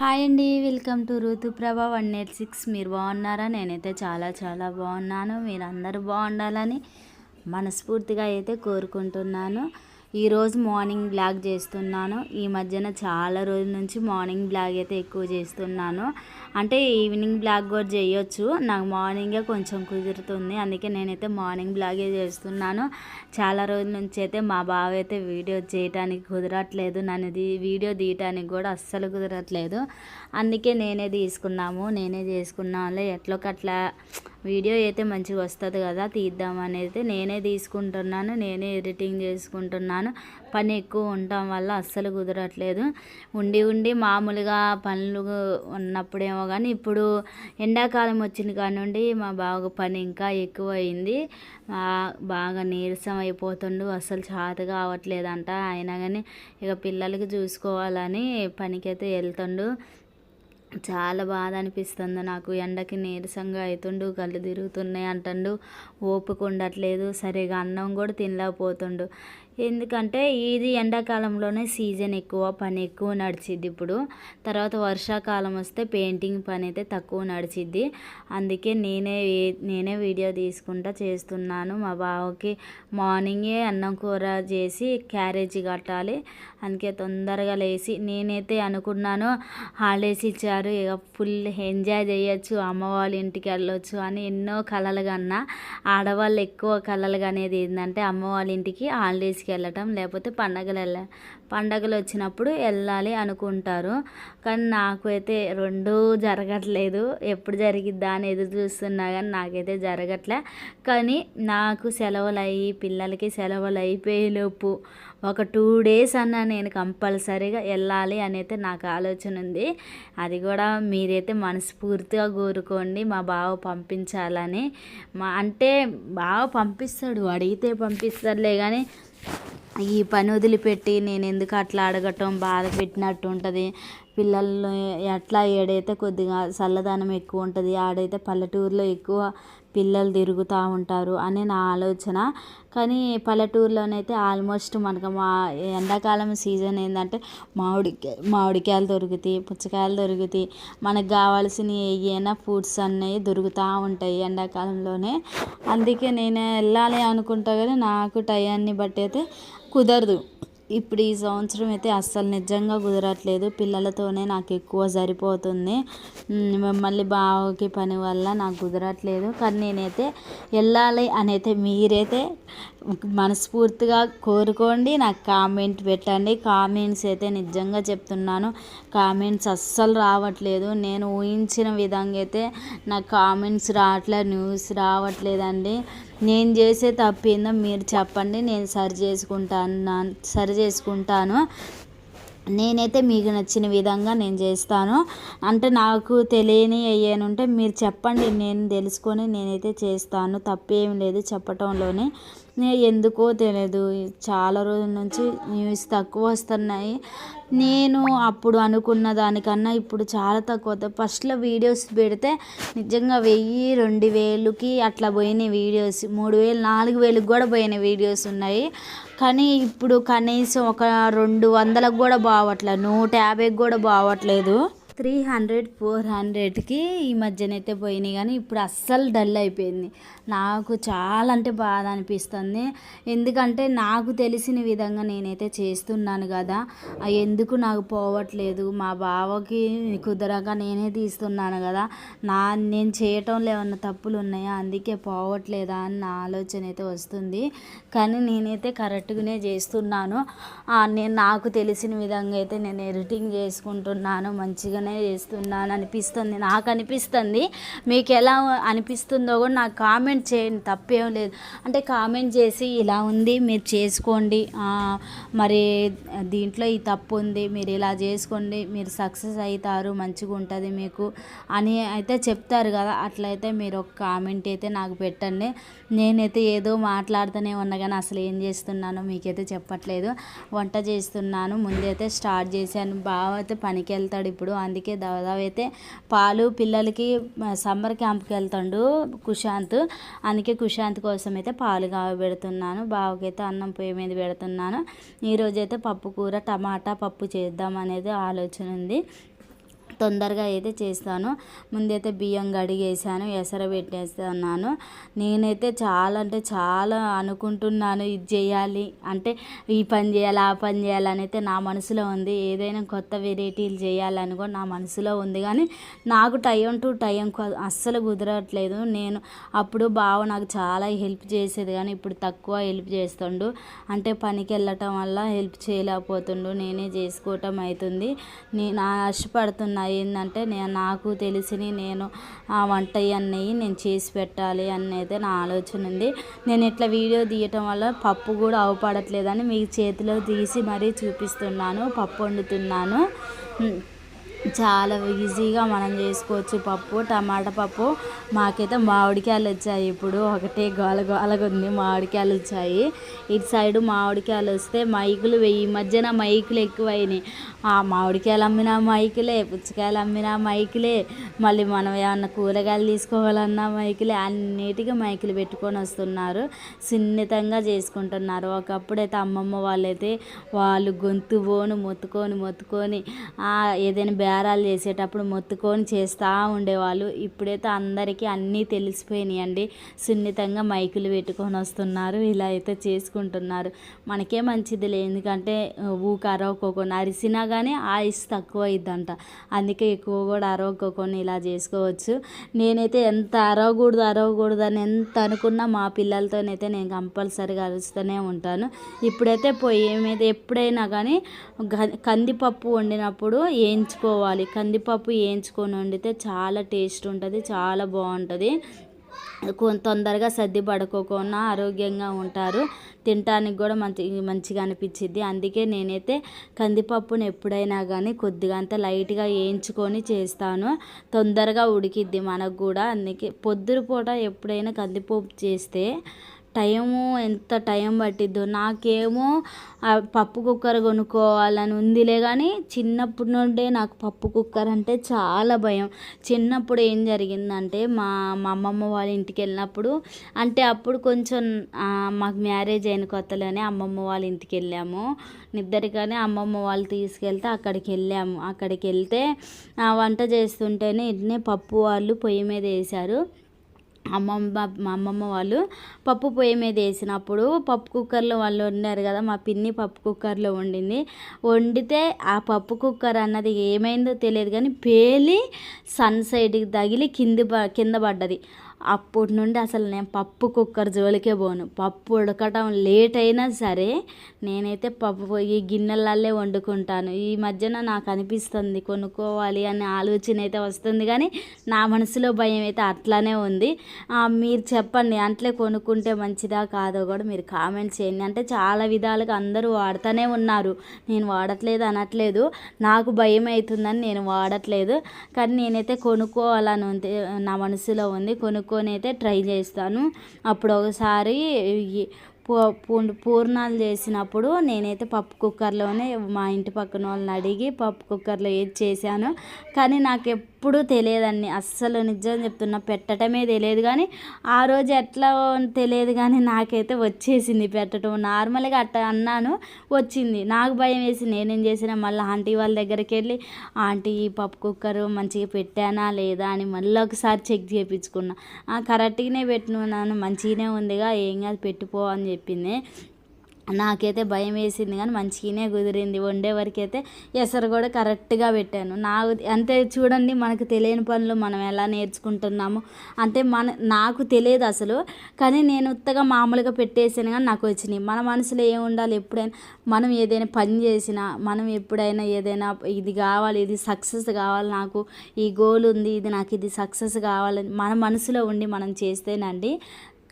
Hi అండి welcome to Rituprabha one eight six. మీరు బాగున్నారా? నేనైతే చాలా చాలా బాగున్నాను. మీరు అందరూ బాగుండాలని మనస్ఫూర్తిగా అయితే కోరుకుంటున్నాను. ఈరోజు మార్నింగ్ బ్లాగ్ చేస్తున్నాను. ఈ మధ్యన చాలా రోజుల నుంచి మార్నింగ్ బ్లాగ్ అయితే ఎక్కువ చేస్తున్నాను. అంటే ఈవినింగ్ బ్లాగ్ కూడా చేయొచ్చు. నాకు మార్నింగే కొంచెం కుదురుతుంది. అందుకే నేనైతే మార్నింగ్ బ్లాగే చేస్తున్నాను. చాలా రోజుల నుంచి అయితే మా బావ అయితే వీడియో చేయటానికి కుదరట్లేదు. నన్ను వీడియో తీయటానికి కూడా అస్సలు కుదరట్లేదు. అందుకే నేనే తీసుకున్నాము. నేనే చేసుకున్నాను ఎట్లొకట్లా వీడియో అయితే మంచిగా వస్తుంది కదా తీద్దాం అనేది నేనే తీసుకుంటున్నాను. నేనే ఎడిటింగ్ చేసుకుంటున్నాను. పని ఎక్కువ ఉండటం వల్ల అస్సలు కుదరట్లేదు. ఉండి ఉండి మామూలుగా పనులు ఉన్నప్పుడేమో కానీ ఇప్పుడు ఎండాకాలం వచ్చిన కానివ్వండి మా బావ పని ఇంకా ఎక్కువ అయింది బాగా నీరసం అయిపోతుండు అస్సలు చేత కావట్లేదంట. అయినా కానీ ఇక పిల్లలకి చూసుకోవాలని పనికైతే వెళ్తుండు. చాలా బాధ అనిపిస్తుంది నాకు. ఎండకి నీరసంగా అవుతుండు కళ్ళు తిరుగుతున్నాయి అంటుండు. ఓపిక ఉండట్లేదు. సరిగా అన్నం కూడా తినలేకపోతుండు. ఎందుకంటే ఇది ఎండాకాలంలోనే సీజన్ ఎక్కువ పని ఎక్కువ నడిచిద్ది ఇప్పుడు. తర్వాత వర్షాకాలం వస్తే పెయింటింగ్ పని అయితే తక్కువ నడిచిద్ది. అందుకే నేనే నేనే వీడియో తీసుకుంటా చేస్తున్నాను. మా బావకి మార్నింగే అన్నం కూర చేసి క్యారేజీ కట్టాలి. అందుకే తొందరగా లేచి నేనైతే అనుకున్నాను హాలిడేస్ ఇచ్చారు. ఇక ఫుల్ ఎంజాయ్ చేయొచ్చు అమ్మ వాళ్ళ ఇంటికి వెళ్ళొచ్చు అని ఎన్నో కలలు కన్నా ఆడవాళ్ళు ఎక్కువ కలలు అనేది ఏంటంటే అమ్మ వాళ్ళ ఇంటికి హాలిడేస్కి వెళ్ళటం లేకపోతే పండగలు వెళ్ళ పండగలు వచ్చినప్పుడు వెళ్ళాలి అనుకుంటారు. కానీ నాకు అయితే రెండూ జరగట్లేదు. ఎప్పుడు జరిగిద్దా అని ఎదురు చూస్తున్నా కానీ నాకైతే జరగట్లే. కానీ నాకు సెలవులు అయ్యి పిల్లలకి సెలవులు అయిపోయేలోపు ఒక టూ డేస్ అన్న నేను కంపల్సరీగా వెళ్ళాలి అనేది నాకు ఆలోచన ఉంది. అది కూడా మీరైతే మనస్ఫూర్తిగా కోరుకోండి మా బావ పంపించాలని. మా అంటే బావ పంపిస్తాడు అడిగితే పంపిస్తాడులే కానీ ఈ పని వదిలిపెట్టి నేను ఎందుకు అట్లా అడగటం బాధ పెట్టినట్టు ఉంటుంది. పిల్లల్ని ఎట్లా ఏడైతే కొద్దిగా చల్లదనం ఎక్కువ ఉంటుంది ఆడైతే పల్లెటూరులో ఎక్కువ పిల్లలు తిరుగుతూ ఉంటారు అని నా ఆలోచన. కానీ పల్లెటూరులోనైతే ఆల్మోస్ట్ మనకు మా ఎండాకాలం సీజన్ ఏంటంటే మామిడికాయ మామిడికాయలు దొరుకుతాయి పుచ్చకాయలు దొరుకుతాయి. మనకు కావాల్సిన ఏమైనా ఫ్రూట్స్ అన్నీ దొరుకుతూ ఉంటాయి ఎండాకాలంలోనే. అందుకే నేను వెళ్ళాలి అనుకుంటా కానీ నాకు టయాన్ని బట్టి అయితే కుదరదు. ఇప్పుడు ఈ సంవత్సరం అయితే అస్సలు నిజంగా కుదరట్లేదు. పిల్లలతోనే నాకు ఎక్కువ సరిపోతుంది. మళ్ళీ బావకి పని వల్ల నాకు కుదరట్లేదు. కానీ నేనైతే వెళ్ళాలి అని అయితే మీరైతే మనస్ఫూర్తిగా కోరుకోండి. నాకు కామెంట్ పెట్టండి. కామెంట్స్ అయితే నిజంగా చెప్తున్నాను. కామెంట్స్ అస్సలు రావట్లేదు. నేను ఊహించిన విధంగా అయితే నాకు కామెంట్స్ రావట్లేదు న్యూస్ రావట్లేదండి. నేను చేసే తప్పిందో మీరు చెప్పండి. నేను సరి చేసుకుంటాను సరి చేసుకుంటాను. నేనైతే మీకు నచ్చిన విధంగా నేను చేస్తాను. అంటే నాకు తెలియని అయ్యానుంటే మీరు చెప్పండి. నేను తెలుసుకొని నేనైతే చేస్తాను. తప్పేం లేదు చెప్పటంలోనే. ఎందుకో తెలియదు చాలా రోజుల నుంచి న్యూస్ తక్కువ వస్తున్నాయి. నేను అప్పుడు అనుకున్న దానికన్నా ఇప్పుడు చాలా తక్కువ ఫస్ట్లో వీడియోస్ పెడితే నిజంగా వెయ్యి రెండు వేలుకి అట్లా పోయినాయి వీడియోస్. మూడు వేలు నాలుగు వేలకు కూడా పోయినాయి వీడియోస్ ఉన్నాయి. కానీ ఇప్పుడు కనీసం ఒక రెండు వందలకు కూడా బావట్లేదు. నూట యాభైకి కూడా బావట్లేదు. త్రీ హండ్రెడ్ ఫోర్ హండ్రెడ్కి ఈ మధ్యనైతే పోయినాయి కానీ ఇప్పుడు అస్సలు డల్ అయిపోయింది. నాకు చాలా అంటే బాధ అనిపిస్తుంది. ఎందుకంటే నాకు తెలిసిన విధంగా నేనైతే చేస్తున్నాను కదా. ఎందుకు నాకు పోవట్లేదు? మా బావకి కుదరక నేనే తీస్తున్నాను కదా. నా నేను చేయటంలో ఏమన్నా తప్పులు ఉన్నాయా? అందుకే పోవట్లేదా అని నా ఆలోచన అయితే వస్తుంది. కానీ నేనైతే కరెక్ట్గానే చేస్తున్నాను. నేను నాకు తెలిసిన విధంగా అయితే నేను ఎడిటింగ్ చేసుకుంటున్నాను. మంచిగానే బాగానే చేస్తున్నాను అనిపిస్తుంది నాకు అనిపిస్తుంది. మీకు ఎలా అనిపిస్తుందో కూడా నాకు కామెంట్ చేయండి తప్పేం లేదు. అంటే కామెంట్ చేసి ఇలా ఉంది మీరు చేసుకోండి. మరి దీంట్లో ఈ తప్పు ఉంది మీరు ఇలా చేసుకోండి మీరు సక్సెస్ అవుతారు మంచిగా ఉంటుంది మీకు అని అయితే చెప్తారు కదా. అట్లయితే మీరు ఒక కామెంట్ అయితే నాకు పెట్టండి. నేనైతే ఏదో మాట్లాడుతూనే ఉన్నా కానీ అసలు ఏం చేస్తున్నానో మీకైతే చెప్పట్లేదు. వంట చేస్తున్నాను ముందైతే స్టార్ట్ చేశాను. బావ అయితే పనికి వెళ్తాడు ఇప్పుడు అందుకే దాదాపు అయితే పాలు పిల్లలకి సమ్మర్ క్యాంప్కి వెళ్తాడు కుశాంత్. అందుకే కుశాంత్ కోసం అయితే పాలు పెడుతున్నాను బావకైతే అన్నం పొయ్యి మీద పెడుతున్నాను. ఈరోజైతే పప్పు కూర టమాటా పప్పు చేద్దాం అనేది ఆలోచన ఉంది. తొందరగా అయితే చేస్తాను. ముందైతే బియ్యం కడిగేసాను ఎసర పెట్టేస్తున్నాను. నేనైతే చాలా అంటే చాలా అనుకుంటున్నాను ఇది చేయాలి అంటే ఈ పని చేయాలి ఆ పని చేయాలని అయితే నా మనసులో ఉంది. ఏదైనా కొత్త వెరైటీలు చేయాలని కూడా నా మనసులో ఉంది. కానీ నాకు టైం టు టైం అస్సలు కుదరట్లేదు. నేను అప్పుడు బావ నాకు చాలా హెల్ప్ చేసేది. కానీ ఇప్పుడు తక్కువ హెల్ప్ చేస్తుండు. అంటే పనికి వెళ్ళటం వల్ల హెల్ప్ చేయలేకపోతుండు. నేనే చేసుకోవటం అవుతుంది. నేను ఆశపడుతున్నా ఏంటంటే నేను నాకు తెలిసి నేను ఆ వంట అన్నవి నేను చేసి పెట్టాలి అనేది నా ఆలోచన ఉంది నేను ఇట్లా వీడియో తీయటం వల్ల పప్పు కూడా అవపడట్లేదని మీ చేతిలో తీసి మరీ చూపిస్తున్నాను పప్పు వండుతున్నాను. చాలా ఈజీగా మనం చేసుకోవచ్చు పప్పు టమాటా పప్పు. మాకైతే మామిడికాయలు వచ్చాయి ఇప్పుడు. ఒకటే గోల గోలగా ఉంది మామిడికాయలు వచ్చాయి. ఇటు సైడ్ మామిడికాయలు వస్తే మైకులు వెయ్యి మధ్యన మైకులు ఎక్కువైనాయి. ఆ మామిడికాయలు అమ్మిన మైకులే పుచ్చకాయలు అమ్మిన మైకులే. మళ్ళీ మనం ఏమన్నా కూరగాయలు తీసుకోవాలన్నా మైకులే. అన్నిటికీ మైకులు పెట్టుకొని వస్తున్నారు. సున్నితంగా చేసుకుంటున్నారు. ఒకప్పుడైతే అమ్మమ్మ వాళ్ళైతే వాళ్ళు గొంతు పోను మొత్తుకొని మొత్తుకొని ఏదైనా బేరాలు చేసేటప్పుడు మొత్తుకొని చేస్తూ ఉండేవాళ్ళు. ఇప్పుడైతే అందరికీ అన్నీ తెలిసిపోయినాయి అండి సున్నితంగా మైకులు పెట్టుకొని వస్తున్నారు. ఇలా అయితే చేసుకుంటున్నారు. మనకే మంచిది ఎందుకంటే ఊక అరవకోకొని అరిసినా కానీ ఆయుస్ తక్కువ అయిద్దంట. అందుకే ఎక్కువ కూడా అరవకోకొని ఇలా చేసుకోవచ్చు. నేనైతే ఎంత అరవకూడదు అరవకూడదు అని ఎంత అనుకున్నా మా పిల్లలతోనైతే నేను కంపల్సరీగా అరుస్తూనే ఉంటాను. ఇప్పుడైతే పొయ్యి మీద ఎప్పుడైనా కానీ కందిపప్పు వండినప్పుడు వేయించుకో వేయించుకోవాలి కందిపప్పు వేయించుకొని వండితే చాలా టేస్ట్ ఉంటుంది చాలా బాగుంటుంది. తొందరగా సర్ది పడుకోకుండా ఆరోగ్యంగా ఉంటారు. తినటానికి కూడా మంచి మంచిగా అనిపించింది అందుకే నేనైతే కందిపప్పును ఎప్పుడైనా కానీ కొద్దిగా అంత లైట్గా వేయించుకొని చేస్తాను. తొందరగా ఉడికిద్ది మనకు కూడా. అందుకే పొద్దున పూట ఎప్పుడైనా కందిపప్పు చేస్తే టైము ఎంత టైం పట్టిద్దో. నాకేమో పప్పు కుక్కర్ కొనుక్కోవాలని ఉందిలే కానీ చిన్నప్పటి నుండే నాకు పప్పు కుక్కర్ అంటే చాలా భయం. చిన్నప్పుడు ఏం జరిగిందంటే మా మా అమ్మమ్మ వాళ్ళ ఇంటికి వెళ్ళినప్పుడు అంటే అప్పుడు కొంచెం మాకు మ్యారేజ్ అయిన కొత్తలోనే అమ్మమ్మ వాళ్ళ ఇంటికి వెళ్ళాము. నిద్దరికనే అమ్మమ్మ వాళ్ళు తీసుకెళ్తే అక్కడికి వెళ్ళాము. అక్కడికి వెళ్తే వంట చేస్తుంటేనే ఇట్నే పప్పు వాళ్ళు పొయ్యి మీద వేశారు. అమ్మమ్మ మా అమ్మమ్మ వాళ్ళు పప్పు పొయ్యి మీద వేసినప్పుడు పప్పు కుక్కర్లో వాళ్ళు వండారు కదా మా పిన్ని పప్పు కుక్కర్లో వండింది. వండితే ఆ పప్పు కుక్కర్ అన్నది ఏమైందో తెలియదు కానీ పేలి సన్ సైడ్కి తగిలి కింది కింద పడ్డది. అప్పటి నుండి అసలు నేను పప్పు కుక్కర్ జోలికే పోను. పప్పు ఉడకటం లేట్ అయినా సరే నేనైతే పప్పు ఈ గిన్నెలల్లే వండుకుంటాను. ఈ మధ్యన నాకు అనిపిస్తుంది కొనుక్కోవాలి అనే ఆలోచన అయితే వస్తుంది కానీ నా మనసులో భయం అయితే అట్లానే ఉంది. మీరు చెప్పండి అంట్లే కొనుక్కుంటే మంచిదా కాదో కూడా మీరు కామెంట్ చేయండి. అంటే చాలా విధాలుగా అందరూ వాడుతూనే ఉన్నారు. నేను వాడట్లేదు అనట్లేదు. నాకు భయం అవుతుందని నేను వాడట్లేదు. కానీ నేనైతే కొనుక్కోవాలని ఉంది నా మనసులో ఉంది. కొనుక్కో కనుక్కొని అయితే ట్రై చేస్తాను. అప్పుడు ఒకసారి పూర్ణాలు చేసినప్పుడు నేనైతే పప్పు కుక్కర్లోనే మా ఇంటి పక్కన వాళ్ళని అడిగి పప్పు కుక్కర్లో ఏది చేశాను కానీ నాకు ఎప్పుడూ తెలియదండి. అస్సలు నిజం చెప్తున్నా పెట్టడమే తెలియదు కానీ ఆ రోజు ఎట్లా తెలియదు కానీ నాకైతే వచ్చేసింది పెట్టడం నార్మల్గా అట్ట అన్నాను వచ్చింది. నాకు భయం వేసి నేనేం చేసిన మళ్ళీ ఆంటీ వాళ్ళ దగ్గరికి వెళ్ళి ఆంటీ పప్పు కుక్కర్ మంచిగా పెట్టానా లేదా? అని మళ్ళీ ఒకసారి చెక్ చేయించుకున్నా. కరెక్ట్గానే పెట్టినాను మంచిగానే ఉందిగా ఏం కాదు పెట్టిపో అని చెప్పింది. నాకైతే భయం వేసింది కానీ మంచిగానే కుదిరింది. వండే వరకు అయితే ఎసరు కూడా కరెక్ట్గా పెట్టాను. నా అంతే చూడండి మనకు తెలియని పనులు మనం ఎలా నేర్చుకుంటున్నాము. అంటే మన నాకు తెలియదు అసలు. కానీ నేను ఉత్తగా మామూలుగా పెట్టేసాను కానీ నాకు వచ్చినాయి. మన మనసులో ఏం ఉండాలి ఎప్పుడైనా? మనం ఏదైనా పని చేసినా మనం ఎప్పుడైనా ఏదైనా ఇది కావాలి ఇది సక్సెస్ కావాలి నాకు ఈ గోల్ ఉంది ఇది నాకు ఇది సక్సెస్ కావాలని మన మనసులో ఉండి మనం చేస్తేనండి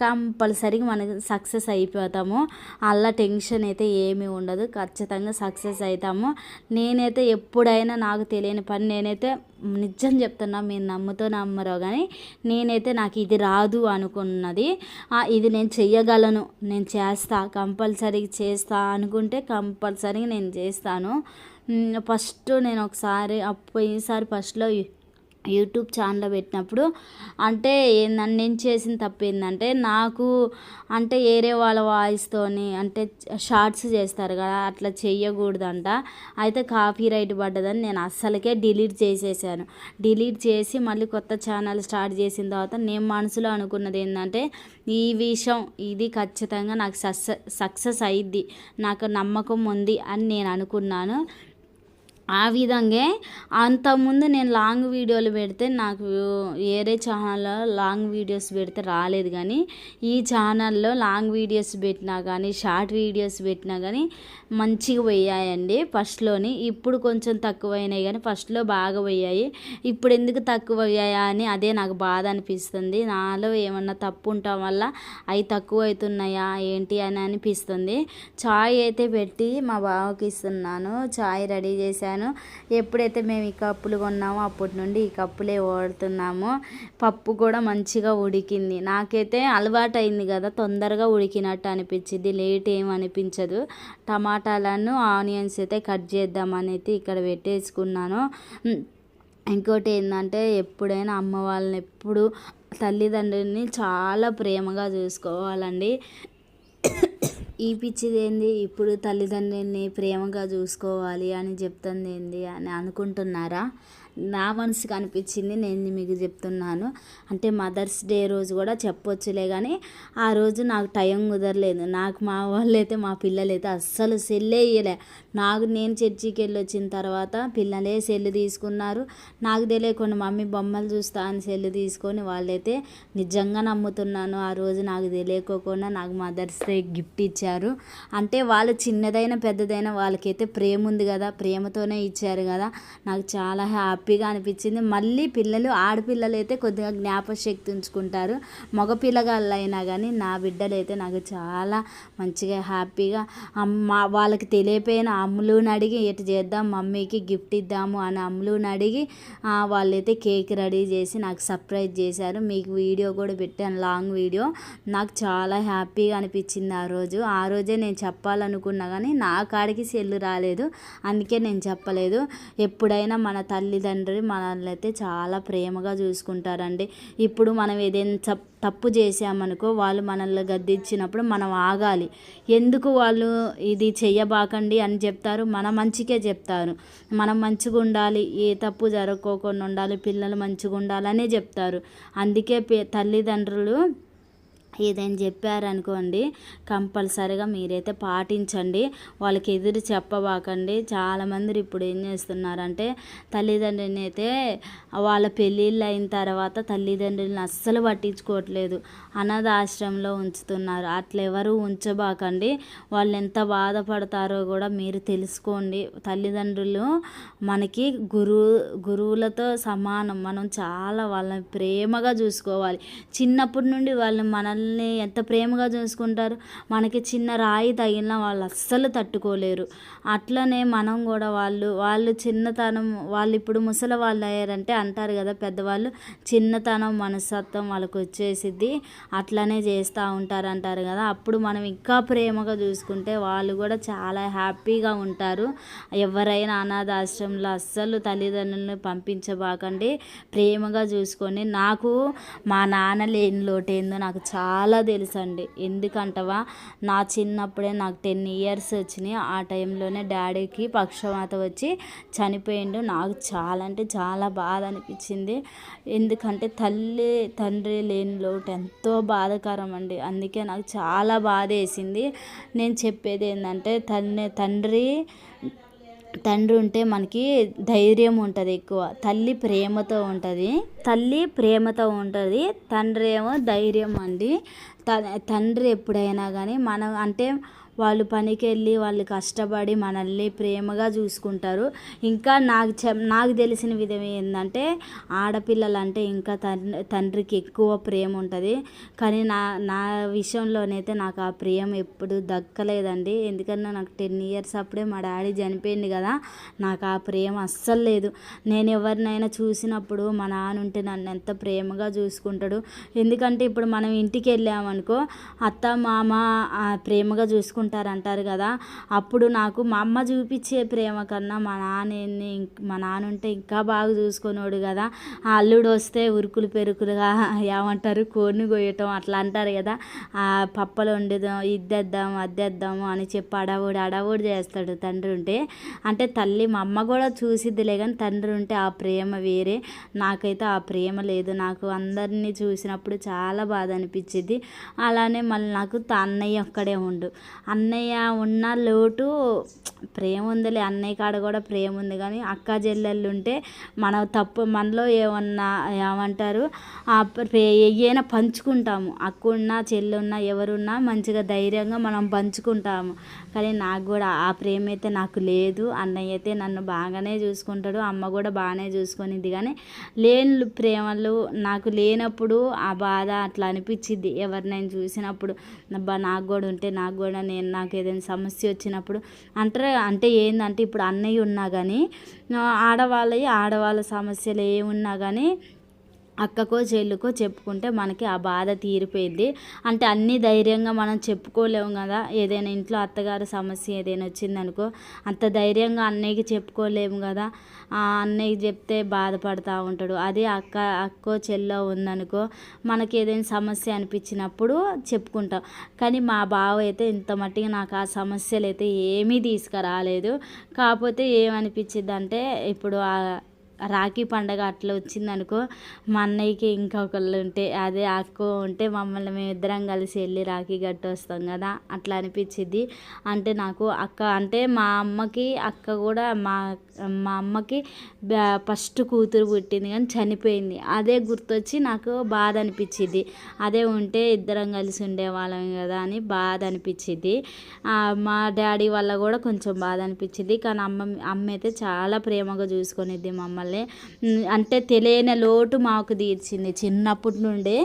కంపల్సరీగా మనకు సక్సెస్ అయిపోతాము. అలా టెన్షన్ అయితే ఏమీ ఉండదు. ఖచ్చితంగా సక్సెస్ అవుతాము. నేనైతే ఎప్పుడైనా నాకు తెలియని పని నేనైతే నిజం చెప్తున్నా మీరు నమ్ముతో నమ్మరో కానీ నేనైతే నాకు ఇది రాదు అనుకున్నది. ఇది నేను చెయ్యగలను నేను చేస్తా కంపల్సరీగా చేస్తా అనుకుంటే కంపల్సరీగా నేను చేస్తాను. ఫస్ట్ నేను ఒకసారి అప్పు ఈసారి ఫస్ట్లో యూట్యూబ్ ఛానల్ పెట్టినప్పుడు అంటే ఏందని నేను చేసిన తప్పు ఏంటంటే నాకు అంటే వేరే వాళ్ళ వాయిస్తోని అంటే షార్ట్స్ చేస్తారు కదా అట్లా చెయ్యకూడదంట అయితే కాపీ రైట్ పడ్డదని నేను అస్సలకే డిలీట్ చేసేసాను. డిలీట్ చేసి మళ్ళీ కొత్త ఛానల్ స్టార్ట్ చేసిన తర్వాత నేను మనసులో అనుకున్నది ఏంటంటే ఈ విషయం ఇది ఖచ్చితంగా నాకు సక్సెస్ సక్సెస్ అయ్యిద్ది నాకు నమ్మకం ఉంది అని నేను అనుకున్నాను. ఆ విధంగా అంతకుముందు నేను లాంగ్ వీడియోలు పెడితే నాకు వేరే ఛానల్లో లాంగ్ వీడియోస్ పెడితే రాలేదు కానీ ఈ ఛానల్లో లాంగ్ వీడియోస్ పెట్టినా కానీ షార్ట్ వీడియోస్ పెట్టినా కానీ మంచిగా పోయాయండి ఫస్ట్లోని. ఇప్పుడు కొంచెం తక్కువైనాయి కానీ ఫస్ట్లో బాగా పోయాయి. ఇప్పుడు ఎందుకు తక్కువ అయ్యాయా అని అదే నాకు బాధ అనిపిస్తుంది. నాలో ఏమన్నా తప్పు ఉండటం వల్ల అవి తక్కువ అవుతున్నాయా ఏంటి అని అనిపిస్తుంది. చాయ్ అయితే పెట్టి మా బావకి ఇస్తున్నాను. చాయ్ రెడీ చేశాను. ఎప్పుడైతే మేము ఈ కప్పులు కొన్నామో అప్పటి నుండి ఈ కప్పులే వాడుతున్నాము. పప్పు కూడా మంచిగా ఉడికింది. నాకైతే అలవాటు అయింది కదా తొందరగా ఉడికినట్టు అనిపించింది. లేట్ ఏం అనిపించదు. టమాటాలను ఆనియన్స్ అయితే కట్ చేద్దామని అయితే ఇక్కడ పెట్టేసుకున్నాను. ఇంకోటి ఏంటంటే ఎప్పుడైనా అమ్మ వాళ్ళని ఎప్పుడు తల్లిదండ్రులని చాలా ప్రేమగా చూసుకోవాలండి. ఈ పిచ్చిది ఏంది ఇప్పుడు తల్లిదండ్రులని ప్రేమగా చూసుకోవాలి అని చెప్తుంది ఏంది అని అనుకుంటున్నారా? నా మనసుకు అనిపించింది నేను మీకు చెప్తున్నాను. అంటే మదర్స్ డే రోజు కూడా చెప్పొచ్చులే కానీ ఆ రోజు నాకు టైం కుదరలేదు. నాకు మా వాళ్ళు అయితే మా పిల్లలు అయితే అస్సలు సెల్లే ఇయ్యలే. నాకు నేను చర్చికి వెళ్ళి వచ్చిన తర్వాత పిల్లలే సెల్లు తీసుకున్నారు. నాకు తెలియకుండా మమ్మీ బొమ్మలు చూస్తా అని సెల్లు తీసుకొని వాళ్ళైతే నిజంగా నమ్ముతున్నాను. ఆ రోజు నాకు తెలియకోకుండా నాకు మదర్స్ డే గిఫ్ట్ ఇచ్చారు. అంటే వాళ్ళు చిన్నదైనా పెద్దదైనా వాళ్ళకైతే ప్రేమ ఉంది కదా ప్రేమతోనే ఇచ్చారు కదా. నాకు చాలా హ్యాపీ హ్యాపీగా అనిపించింది. మళ్ళీ పిల్లలు ఆడపిల్లలు అయితే కొద్దిగా జ్ఞాపశక్తి ఉంచుకుంటారు. మగ పిల్లగాళ్ళు అయినా కానీ నా బిడ్డలు అయితే నాకు చాలా మంచిగా హ్యాపీగా అమ్మ వాళ్ళకి తెలియపోయిన అమ్ములుని అడిగి ఎటు చేద్దాం? మమ్మీకి గిఫ్ట్ ఇద్దాము అని అమ్ములుని అడిగి వాళ్ళైతే కేక్ రెడీ చేసి నాకు సర్ప్రైజ్ చేశారు. మీకు వీడియో కూడా పెట్టాను లాంగ్ వీడియో. నాకు చాలా హ్యాపీగా అనిపించింది ఆ రోజు. ఆ రోజే నేను చెప్పాలనుకున్నా కానీ నా కాడికి సెల్లు రాలేదు. అందుకే నేను చెప్పలేదు. ఎప్పుడైనా మన తల్లిదండ్రులు మనల్ని అయితే చాలా ప్రేమగా చూసుకుంటారండి. ఇప్పుడు మనం ఏదైనా తప్పు చేసామనుకో వాళ్ళు మనల్ని గద్దించినప్పుడు మనం ఆగాలి. ఎందుకు వాళ్ళు ఇది చెయ్యబాకండి అని చెప్తారు? మన మంచికే చెప్తారు. మనం మంచిగా ఉండాలి ఏ తప్పు జరగకోకుండా ఉండాలి పిల్లలు మంచిగా ఉండాలనే చెప్తారు. అందుకే పే- తల్లిదండ్రులు ఏదైనా చెప్పారనుకోండి కంపల్సరిగా మీరైతే పాటించండి. వాళ్ళకి ఎదురు చెప్పబాకండి. చాలామంది ఇప్పుడు ఏం చేస్తున్నారంటే తల్లిదండ్రులని అయితే వాళ్ళ పెళ్ళిళ్ళు అయిన తర్వాత తల్లిదండ్రులను అస్సలు పట్టించుకోవట్లేదు. అనాథాశ్రమంలో ఉంచుతున్నారు. అట్లా ఎవరు ఉంచబాకండి. వాళ్ళు ఎంత బాధపడతారో కూడా మీరు తెలుసుకోండి. తల్లిదండ్రులు మనకి గురువు గురువులతో సమానం. మనం చాలా వాళ్ళని ప్రేమగా చూసుకోవాలి. చిన్నప్పటి నుండి వాళ్ళు మనల్ని ఎంత ప్రేమగా చూసుకుంటారు? మనకి చిన్న రాయి తగిలిన వాళ్ళు అస్సలు తట్టుకోలేరు. అట్లనే మనం కూడా వాళ్ళు వాళ్ళు చిన్నతనం వాళ్ళు ఇప్పుడు ముసలి వాళ్ళు అయ్యారంటే అంటారు కదా పెద్దవాళ్ళు చిన్నతనం మనస్తత్వం వాళ్ళకి వచ్చేసిద్ది. అట్లనే చేస్తూ ఉంటారు అంటారు కదా. అప్పుడు మనం ఇంకా ప్రేమగా చూసుకుంటే వాళ్ళు కూడా చాలా హ్యాపీగా ఉంటారు. ఎవరైనా అనాథాశ్రమంలో అస్సలు తల్లిదండ్రులను పంపించబాకండి. ప్రేమగా చూసుకొని నాకు మా నాన్న లేని లోటు ఏందో నాకు చాలా తెలుసు అండి ఎందుకంటవా నా చిన్నప్పుడే నాకు టెన్ ఇయర్స్ వచ్చినాయి. ఆ టైంలోనే డాడీకి పక్షవాత వచ్చి చనిపోయిండు. నాకు చాలా అంటే చాలా బాధ అనిపించింది. ఎందుకంటే తల్లి తండ్రి లేని లోటు ఎంతో బాధాకరం అండి అందుకే నాకు చాలా బాధ వేసింది. నేను చెప్పేది ఏంటంటే తండ్రి తండ్రి తండ్రి ఉంటే మనకి ధైర్యం ఉంటుంది ఎక్కువ. తల్లి ప్రేమతో ఉంటుంది. తల్లి ప్రేమతో ఉంటుంది. తండ్రి ఏమో ధైర్యం అండి. త- తండ్రి ఎప్పుడైనా కానీ మనం అంటే వాళ్ళు పనికి వెళ్ళి వాళ్ళు కష్టపడి మనల్ని ప్రేమగా చూసుకుంటారు. ఇంకా నాకు చె నాకు తెలిసిన విధం ఏంటంటే ఆడపిల్లలు అంటే ఇంకా తండ్రి తండ్రికి ఎక్కువ ప్రేమ ఉంటుంది. కానీ నా నా విషయంలోనైతే నాకు ఆ ప్రేమ ఎప్పుడు దక్కలేదండి. ఎందుకన్నా నాకు టెన్ ఇయర్స్ అప్పుడే మా డాడీ చనిపోయింది కదా నాకు ఆ ప్రేమ అస్సలు లేదు. నేను ఎవరినైనా చూసినప్పుడు మా నాన్న ఉంటే నన్ను ఎంత ప్రేమగా చూసుకుంటాడు. ఎందుకంటే ఇప్పుడు మనం ఇంటికి వెళ్ళామనుకో అత్త మామ ప్రేమగా చూసుకుంటారు. ఉంటారు అంటారు కదా. అప్పుడు నాకు మా అమ్మ చూపించే ప్రేమ కన్నా మా నాన్నని మా నాన్న ఉంటే ఇంకా బాగా చూసుకునేవాడు కదా. ఆ అల్లుడు వస్తే ఉరుకులు పెరుకులుగా ఏమంటారు? కోడిని కొయ్యటం అట్లా అంటారు కదా. ఆ పప్పలు వండుదాం ఇద్దేద్దాం అద్దేద్దాము అని చెప్పి అడవుడు అడవుడు చేస్తాడు తండ్రి ఉంటే. అంటే తల్లి మా అమ్మ కూడా చూసిద్దిలే కానీ తండ్రి ఉంటే ఆ ప్రేమ వేరే. నాకైతే ఆ ప్రేమ లేదు. నాకు అందరినీ చూసినప్పుడు చాలా బాధ అనిపించింది అలానే మళ్ళీ నాకు త- అన్నయ్య ఒక్కడే ఉండు. అన్నయ్య ఉన్న లోటు ప్రేమ ఉందిలే అన్నయ్య కాడ కూడా ప్రేమ ఉంది కానీ అక్క చెల్లెళ్ళు ఉంటే మన తప్పు మనలో ఏమన్నా ఏమంటారు? ఆ పంచుకుంటాము. అక్క ఉన్నా చెల్లున్నా ఎవరున్నా మంచిగా ధైర్యంగా మనం పంచుకుంటాము. కానీ నాకు కూడా ఆ ప్రేమ అయితే నాకు లేదు. అన్నయ్య అయితే నన్ను బాగానే చూసుకుంటాడు. అమ్మ కూడా బాగానే చూసుకునిద్ది. కానీ లేని ప్రేమలు నాకు లేనప్పుడు ఆ బాధ అట్లా అనిపించింది ఎవరినైనా చూసినప్పుడు అబ్బా నాకు కూడా ఉంటే నాకు కూడా నేను నాకు ఏదైనా సమస్య వచ్చినప్పుడు అంటారు అంటే ఏంటంటే ఇప్పుడు అన్నయ్య ఉన్నా కానీ ఆడవాళ్ళవి ఆడవాళ్ళ సమస్యలు ఏమున్నా కానీ అక్కకో చెల్లుకో చెప్పుకుంటే మనకి ఆ బాధ తీరిపోయింది అంటే అన్నీ ధైర్యంగా మనం చెప్పుకోలేము కదా. ఏదైనా ఇంట్లో అత్తగారి సమస్య ఏదైనా వచ్చిందనుకో అంత ధైర్యంగా అన్నయ్యకి చెప్పుకోలేము కదా. ఆ అన్నయ్యకి చెప్తే బాధపడతా ఉంటాడు. అదే అక్క అక్కో చెల్లో ఉందనుకో మనకి ఏదైనా సమస్య అనిపించినప్పుడు చెప్పుకుంటాం. కానీ మా బావ అయితే ఇంత మట్టిగా నాకు ఆ సమస్యలు అయితే ఏమీ తీసుకురాలేదు. కాకపోతే ఏమనిపించింది అంటే ఇప్పుడు ఆ రాఖీ పండగ అట్లా వచ్చిందనుకో మా అన్నయ్యకి ఇంకొకళ్ళు ఉంటే అదే అక్క ఉంటే మమ్మల్ని మేమిద్దరం కలిసి వెళ్ళి రాఖీ కట్టి వస్తాం కదా అట్లా అనిపించింది అంటే నాకు అక్క అంటే మా అమ్మకి అక్క కూడా మా మా అమ్మకి ఫస్ట్ కూతురు పుట్టింది కానీ చనిపోయింది. అదే గుర్తొచ్చి నాకు బాధ అనిపించింది అదే ఉంటే ఇద్దరం కలిసి ఉండేవాళ్ళం కదా అని బాధ అనిపించింది మా డాడీ వల్ల కూడా కొంచెం బాధ అనిపించింది కానీ అమ్మ అమ్మ అయితే చాలా ప్రేమగా చూసుకునేది మమ్మల్ని. ఉమ్, అంటే తెలియని లోటు మాకు తీర్చింది. చిన్నప్పటి నుండే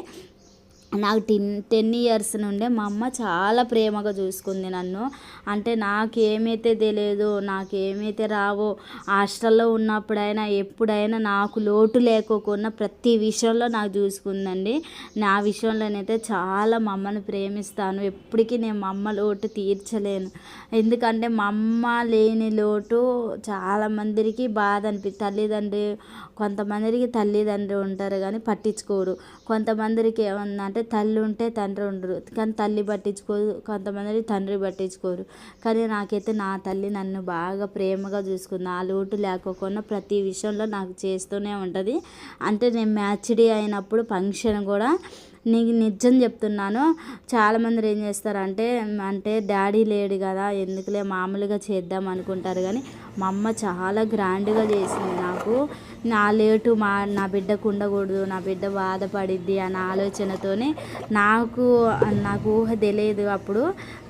నాకు టెన్ టెన్ ఇయర్స్ నుండే మా అమ్మ చాలా ప్రేమగా చూసుకుంది నన్ను. అంటే నాకేమైతే తెలియదు నాకేమైతే రావో హాస్టల్లో ఉన్నప్పుడైనా ఎప్పుడైనా నాకు లోటు లేకోకుండా ప్రతి విషయంలో నాకు చూసుకుందండి. నా విషయంలోనైతే చాలా మా అమ్మని ప్రేమిస్తాను. ఎప్పటికీ నేను మా అమ్మ లోటు తీర్చలేను. ఎందుకంటే మా అమ్మ లేని లోటు చాలా మందికి బాధ అనిపి తల్లిదండ్రి కొంతమందికి తల్లిదండ్రి ఉంటారు కానీ పట్టించుకోరు. కొంతమందికి ఏమన్నా అంటే తల్లి ఉంటే తండ్రి ఉండరు. కానీ తల్లి పట్టించుకోదు కొంతమందికి తండ్రి పట్టించుకోరు. కానీ నాకైతే నా తల్లి నన్ను బాగా ప్రేమగా చూసుకుంది. ఆ లోటు లేకోకుండా ప్రతి విషయంలో నాకు చేస్తూనే ఉంటుంది. అంటే నేను మ్యాచ్డీ అయినప్పుడు ఫంక్షన్ కూడా నీకు నిజం చెప్తున్నాను. చాలామంది ఏం చేస్తారంటే అంటే డాడీ లేడు కదా ఎందుకులే మామూలుగా చేద్దాం అనుకుంటారు. కానీ మా అమ్మ చాలా గ్రాండ్గా చేసింది నాకు. నా లేటు మా నా బిడ్డకు ఉండకూడదు నా బిడ్డ బాధపడిద్ది అన్న ఆలోచనతోనే నాకు నాకు ఊహ తెలియదు అప్పుడు.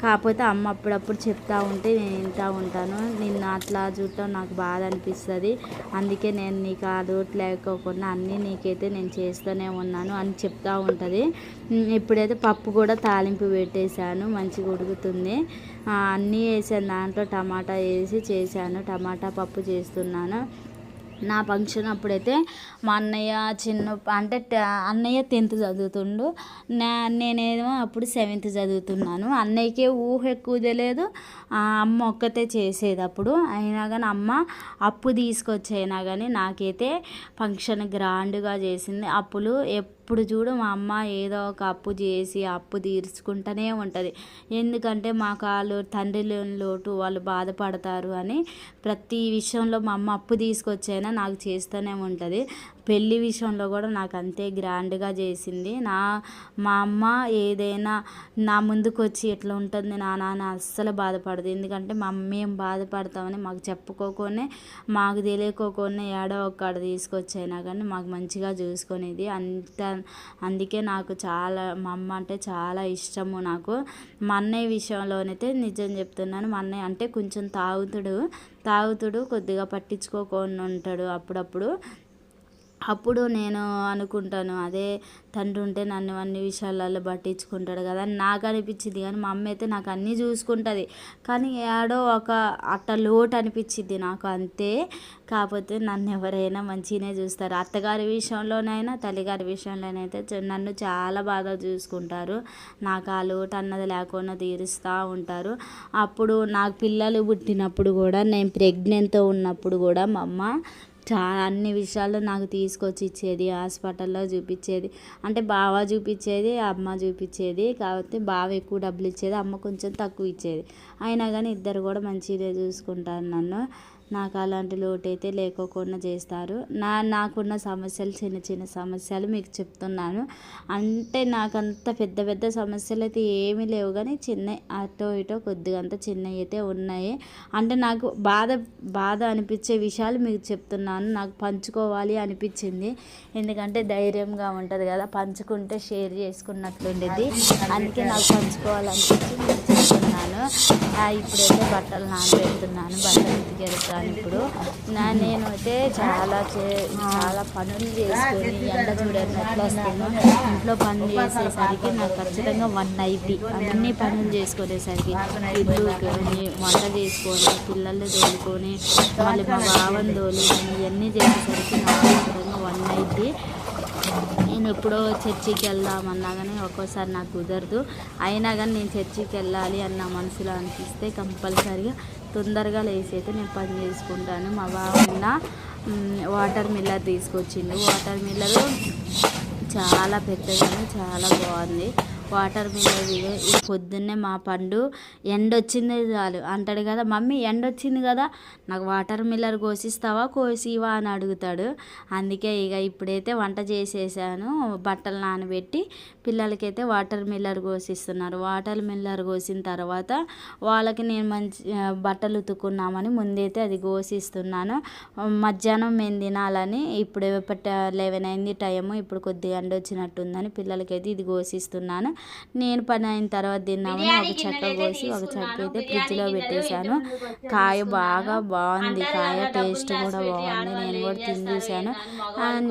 కాకపోతే అమ్మ అప్పుడప్పుడు చెప్తా ఉంటే నేను వింటూ ఉంటాను. నిన్ను అట్లా చూడటం నాకు బాధ అనిపిస్తుంది. అందుకే నేను నీకు ఆ రూట్ లేకోకుండా అన్నీ నీకైతే నేను చేస్తూనే ఉన్నాను అని చెప్తూ ఉంటుంది. ఇప్పుడైతే పప్పు కూడా తాలింపు పెట్టేశాను మంచిగా ఉడుకుతుంది. అన్నీ వేసాను. దాంట్లో టమాటా వేసి చేశాను. టమాటా పప్పు చేస్తున్నాను. నా ఫంక్షన్ అప్పుడైతే మా అన్నయ్య చిన్న అంటే అన్నయ్య టెన్త్ చదువుతుండు. నా నేనేమో అప్పుడు సెవెంత్ చదువుతున్నాను. అన్నయ్యకే ఊహ ఎక్కువ తెలియదు. అమ్మ ఒక్కతే చేసేది అప్పుడు అయినా కానీ అమ్మ అప్పు తీసుకొచ్చైనా కానీ నాకైతే ఫంక్షన్ గ్రాండ్గా చేసింది. అప్పులు ఎప్పుడు చూడు మా అమ్మ ఏదో ఒక అప్పు చేసి అప్పు తీర్చుకుంటూనే ఉంటుంది. ఎందుకంటే మాకు వాళ్ళు తండ్రి లేని లోటు వాళ్ళు బాధపడతారు అని ప్రతి విషయంలో మా అమ్మ అప్పు తీసుకొచ్చైనా నాకు చేస్తూనే ఉంటుంది. పెళ్ళి విషయంలో కూడా నాకు అంతే గ్రాండ్గా చేసింది. నా మా అమ్మ ఏదైనా నా ముందుకు వచ్చి ఎట్లా ఉంటుంది నా నాన్న అస్సలు బాధపడదు. ఎందుకంటే మా అమ్మ ఏం బాధపడతామని మాకు చెప్పుకోకుండా మాకు తెలియకోకుండా ఏడో ఒక్కడ తీసుకొచ్చైనా కానీ మాకు మంచిగా చూసుకునేది. అంత అందుకే నాకు చాలా మా అమ్మ అంటే చాలా ఇష్టము నాకు. మా అన్నయ్య విషయంలోనైతే నిజం చెప్తున్నాను. మా అన్నయ్య అంటే కొంచెం తాగుతుడు తాగుతుడు కొద్దిగా పట్టించుకోకుండా ఉంటాడు అప్పుడప్పుడు. అప్పుడు నేను అనుకుంటాను అదే తండ్రి ఉంటే నన్ను అన్ని విషయాలలో పట్టించుకుంటాడు కదా అని నాకు అనిపించింది. కానీ మా అమ్మ అయితే నాకు అన్నీ చూసుకుంటుంది. కానీ ఏడో ఒక అట్ట లోటు అనిపించింది నాకు అంతే. కాకపోతే నన్ను ఎవరైనా మంచిగానే చూస్తారు. అత్తగారి విషయంలోనైనా తల్లిగారి విషయంలోనైతే నన్ను చాలా బాగా చూసుకుంటారు. నాకు ఆ లోటు అన్నది లేకుండా తీరుస్తూ ఉంటారు. అప్పుడు నాకు పిల్లలు పుట్టినప్పుడు కూడా నేను ప్రెగ్నెంట్తో ఉన్నప్పుడు కూడా మా అమ్మ చాలా అన్ని విషయాలు నాకు తీసుకొచ్చి ఇచ్చేది హాస్పిటల్లో చూపించేది. అంటే బావ చూపించేది అమ్మ చూపించేది కాబట్టి బావ ఎక్కువ డబ్బులు ఇచ్చేది అమ్మ కొంచెం తక్కువ ఇచ్చేది. అయినా కానీ ఇద్దరు కూడా మంచిగా చూసుకుంటారు నన్ను. నాకు అలాంటి లోటు అయితే లేకోకుండా చేస్తారు. నా నాకున్న సమస్యలు చిన్న చిన్న సమస్యలు మీకు చెప్తున్నాను. అంటే నాకు అంత పెద్ద పెద్ద సమస్యలు అయితే ఏమీ లేవు. కానీ చిన్న అటో ఇటో కొద్దిగా అంత చిన్నవి అయితే ఉన్నాయి. అంటే నాకు బాధ బాధ అనిపించే విషయాలు మీకు చెప్తున్నాను. నాకు పంచుకోవాలి అనిపించింది. ఎందుకంటే ధైర్యంగా ఉంటుంది కదా. పంచుకుంటే షేర్ చేసుకున్నట్లుండేది అందుకే నాకు పంచుకోవాలనిపించింది. పెడుతున్నాను. ఇప్పుడైతే బట్టలు నానబెడుతున్నాను. బట్టలు ఉతికెళ్తాను ఇప్పుడు. నా నేనైతే చాలా చే చాలా పనులు చేసుకొని ఎండ చూడండి ఎట్లా వస్తుందో ఇంట్లో పనులు చేసేసరికి నాకు ఖచ్చితంగా వన్ అయిద్ది అన్ని పనులు చేసుకునేసరికి ఇల్లు వంట చేసుకొని పిల్లల్ని తోలుకొని మళ్ళీ మా బావని తోలుకొని ఇవన్నీ చేసేసరికి నాకు ఖచ్చితంగా వన్ అయిద్ది నేను ఎప్పుడో చర్చికి వెళ్దామన్నా కానీ ఒక్కోసారి నాకు కుదరదు. అయినా కానీ నేను చర్చికి వెళ్ళాలి అన్న మనసులో అనిపిస్తే కంపల్సరిగా తొందరగా లేచి అయితే నేను పని చేసుకుంటాను. మా బావ వాటర్ మిల్లర్ తీసుకొచ్చిండు. వాటర్ మిల్లరు చాలా పెద్దగానే చాలా బాగుంది. వాటర్ మిల్లర్ ఇది పొద్దున్నే మా పండు ఎండ వచ్చింది చాలు. అంటాడు కదా మమ్మీ ఎండ వచ్చింది కదా నాకు వాటర్ మిల్లర్ కోసిస్తావా కోసివా? అని అడుగుతాడు. అందుకే ఇక ఇప్పుడైతే వంట చేసేసాను బట్టలు నానబెట్టి పిల్లలకైతే వాటర్ మిల్లర్ కోసిస్తున్నారు. వాటర్ మిల్లర్ కోసిన తర్వాత వాళ్ళకి నేను మంచి బట్టలు ఉతుకున్నామని ముందైతే అది కోసిస్తున్నాను. మధ్యాహ్నం మేము తినాలని ఇప్పుడు లెవెన్ అయింది టైము ఇప్పుడు కొద్దిగా ఎండ వచ్చినట్టుందని పిల్లలకైతే ఇది కోసిస్తున్నాను. నేను పని అయిన తర్వాత తిన్నామని ఒక చెక్క కోసి ఒక చెక్క అయితే ఫ్రిడ్జ్లో పెట్టేశాను. కాయ బాగా బాగుంది. కాయ టేస్ట్ కూడా బాగుంది. నేను కూడా తిని చూశాను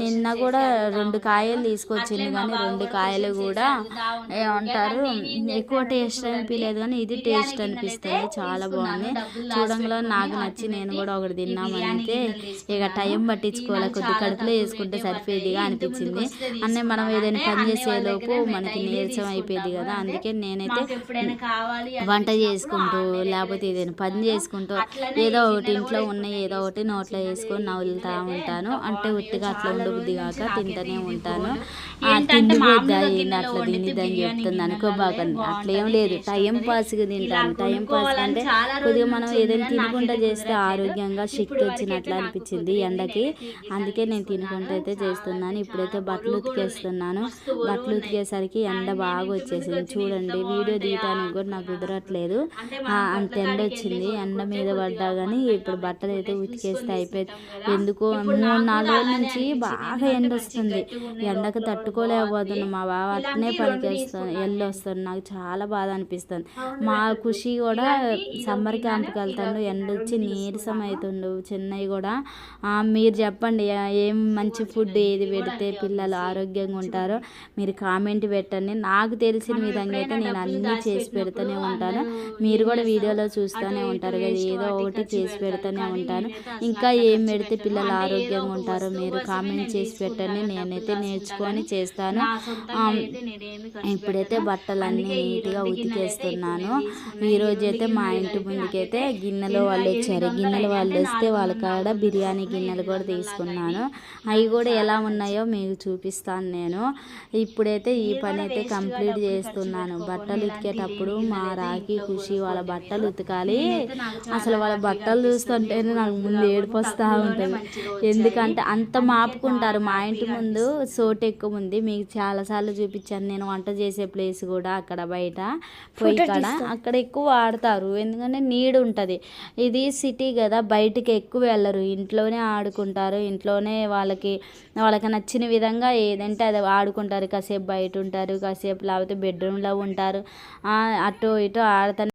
నిన్న కూడా రెండు కాయలు తీసుకొచ్చింది కానీ రెండు కాయలు కూడా ఏమంటారు ఎక్కువ టేస్ట్ అనిపించలేదు కానీ ఇది టేస్ట్ అనిపిస్తుంది. చాలా బాగుంది. చూడంలో నాకు నచ్చి నేను కూడా ఒకటి తిన్నామంటే ఇక టైం పట్టించుకోవాలి కొద్ది కడుపులో వేసుకుంటే సరిపోయేదిగా అనిపించింది. అన్నీ మనం ఏదైనా పని చేసేలోపు మనకి నీరసం అయిపోయేది కదా. అందుకే నేనైతే వంట చేసుకుంటూ లేకపోతే ఏదైనా పని చేసుకుంటూ ఏదో ఒకటి ఇంట్లో ఉన్న ఏదో ఒకటి నోట్లో వేసుకొని నవ్వులుతూ ఉంటాను. అంటే ఉట్టిగా అట్లా ఉండబుద్ది కాక తింటూనే ఉంటాను. తిండి వద్దా ఏంది అట్లా తినిద్దని చెప్తుంది అనుకోబాకండి అట్లా ఏం లేదు. టైం పాస్గా తింటాను. టైం పాస్ అంటే కొద్దిగా మనం ఏదైనా తినకుండా చేస్తే ఆరోగ్యంగా శక్తి వచ్చినట్లు అనిపించింది. ఎండకి అందుకే నేను తినకుండా అయితే చేస్తున్నాను. ఇప్పుడైతే బట్టలు ఉతికేస్తున్నాను. బట్టలు ఉతికేసరికి ఎండ బాగా వచ్చేసింది. చూడండి. వీడియో తీయటానికి కూడా నాకు కుదరట్లేదు. అంత ఎండ వచ్చింది. ఎండ మీద పడ్డా కానీ ఇప్పుడు బట్టలు అయితే ఉతికేస్తే అయిపోయింది ఎందుకో మూడు నాలుగు రోజుల నుంచి బాగా ఎండ వస్తుంది. ఎండకు తట్టుకోలేకపోతున్నాను మా బావ అట్నే పనికేస్తాను ఎల్లు వస్తాను నాకు చాలా బాధ అనిపిస్తుంది మా ఖుషి కూడా సమ్మర్ క్యాంప్కి వెళ్తాడు. ఎండ వచ్చి నీరసం అవుతుండు చెన్నై కూడా. మీరు చెప్పండి. ఏం మంచి ఫుడ్ ఏది పెడితే పిల్లలు ఆరోగ్యంగా ఉంటారో మీరు కామెంట్ పెట్టండి. నాకు తెలిసిన విధంగా అయితే నేను అన్నీ చేసి పెడుతూనే ఉంటాను. మీరు కూడా వీడియోలో చూస్తూనే ఉంటారు కదా. ఏదో ఒకటి చేసి పెడుతూనే ఉంటాను. ఇంకా ఏం పెడితే పిల్లలు ఆరోగ్యంగా ఉంటారో మీరు కామెంట్ చేసి పెట్టండి. నేనైతే నేర్చుకొని చేస్తాను. ఇప్పుడైతే బట్టలు అన్నీ నీట్గా ఉతికేస్తున్నాను. ఈరోజు అయితే మా ఇంటి ముందుకైతే గిన్నెలో వాళ్ళు వచ్చారు. గిన్నెలు వాళ్ళు వస్తే వాళ్ళ కాడ బిర్యానీ గిన్నెలు కూడా తీసుకున్నాను. అవి కూడా ఎలా ఉన్నాయో మీకు చూపిస్తాను నేను. ఇప్పుడైతే ఈ పని అయితే కంప్లీట్ చేస్తున్నాను. బట్టలు ఉతికేటప్పుడు మా రాఖీ ఖుషి వాళ్ళ బట్టలు ఉతకాలి. అసలు వాళ్ళ బట్టలు చూస్తుంటేనే నాకు ముందు ఏడుపు వస్తూ ఉంటుంది. ఎందుకంటే అంత మాపుకుంటారు. మా ఇంటి ముందు సోటు ఎక్కువ ఉంది. మీకు చాలాసార్లు చూపించాను నేను వంట చేసే ప్లేస్ కూడా అక్కడ బయట. పొయ్యి కాడ అక్కడ ఎక్కువ ఆడతారు ఎందుకంటే నీడు ఉంటుంది. ఇది సిటీ కదా బయటికి ఎక్కువ వెళ్ళరు. ఇంట్లోనే ఆడుకుంటారు. ఇంట్లోనే వాళ్ళకి వాళ్ళకి నచ్చిన విధంగా ఏదంటే అది ఆడుకుంటారు. కాసేపు బయట ఉంటారు కాసేపు లేకపోతే బెడ్రూమ్లో ఉంటారు. అటు ఇటు ఆడుతూనే